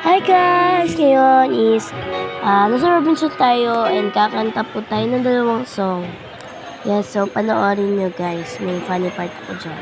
Hi guys! Ngayon is uh, nasa Robinson tayo and kakanta po tayo ng dalawang song. Yeah, so panoorin nyo guys. May funny part po dyan.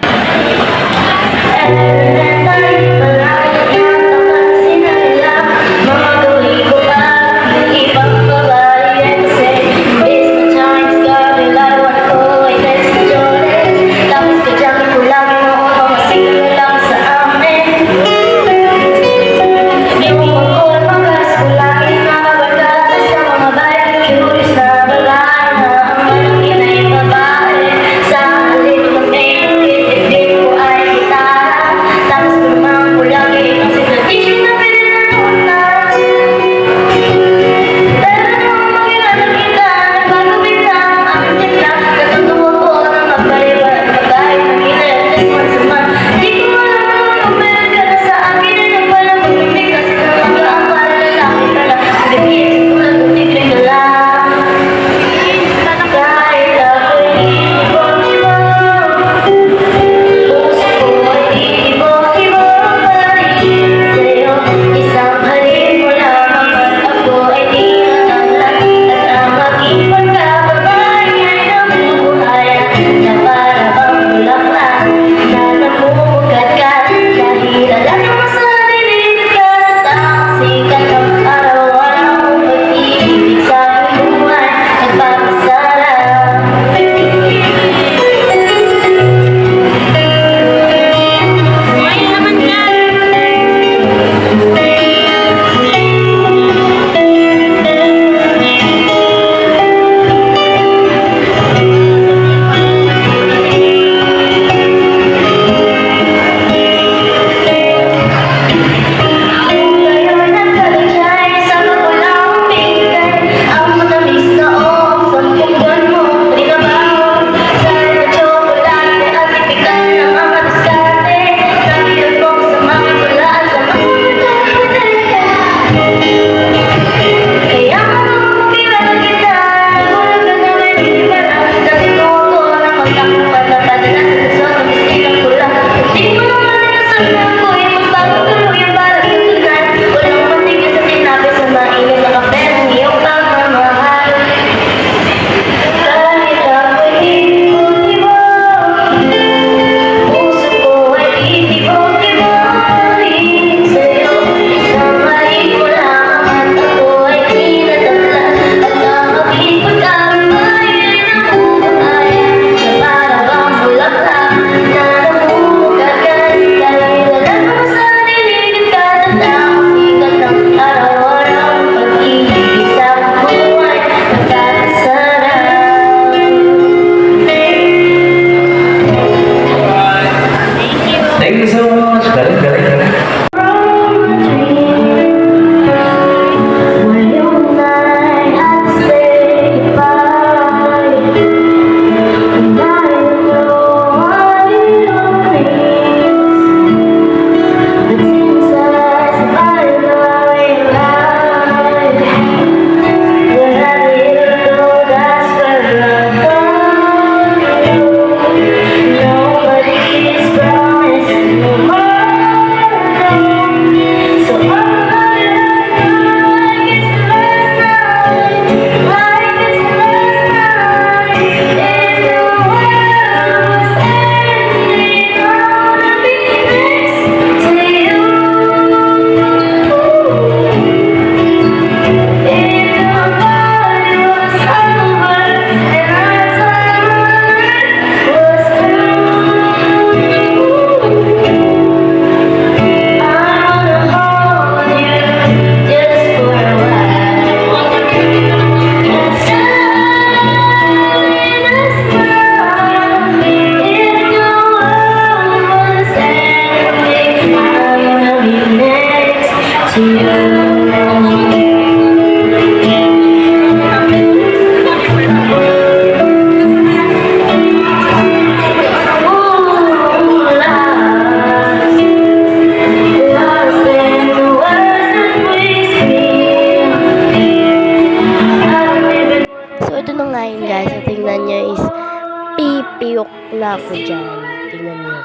Tingnan nyo.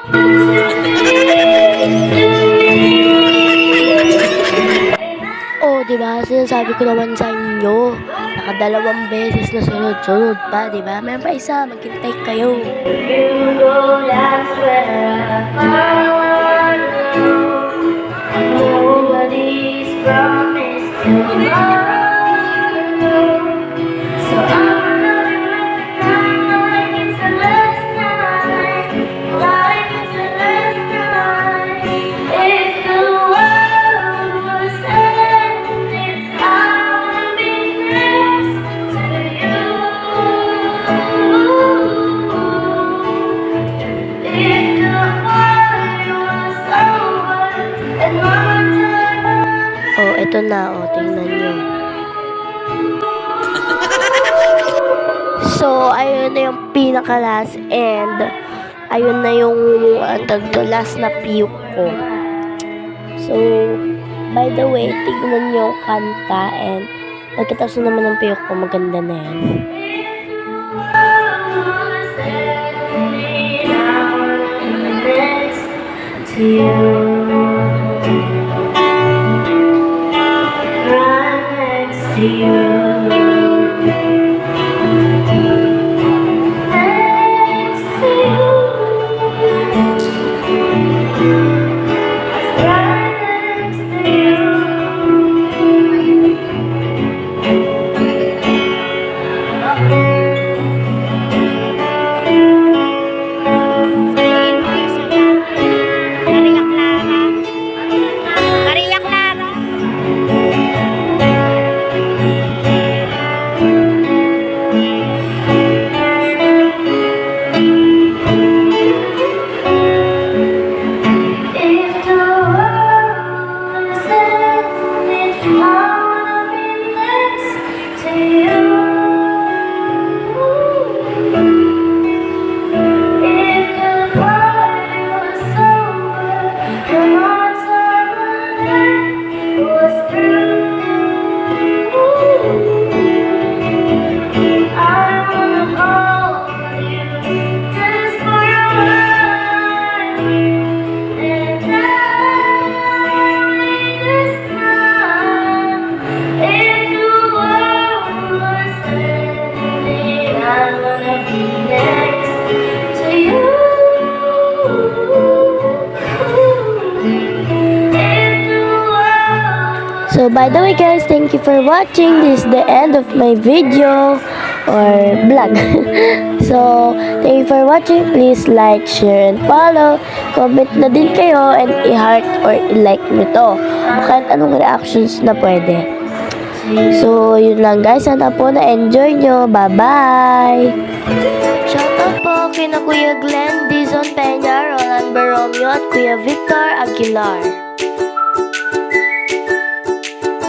Oh, di ba? Sinasabi ko naman sa inyo. Nakadalawang beses na sunod-sunod pa, di ba? Meron pa isa, maghintay kayo. You go last Eto na, oh, tingnan nyo. So, ayun na yung pinaka-last and ayun na yung doon, last na puke ko. So, by the way, tignan nyo kanta and pagkatapos na naman ng puke ko, maganda na yan. to you. Yeah. So, by the way guys, thank you for watching. This is the end of my video or vlog. so, thank you for watching. Please like, share, and follow. Comment na din kayo and i-heart or i-like nyo to. Kahit anong reactions na pwede. So, yun lang guys. Sana po na-enjoy nyo. Bye-bye! Shoutout po kina Kuya Glenn Dizon Peña, Roland Baromio at Kuya Victor Aguilar.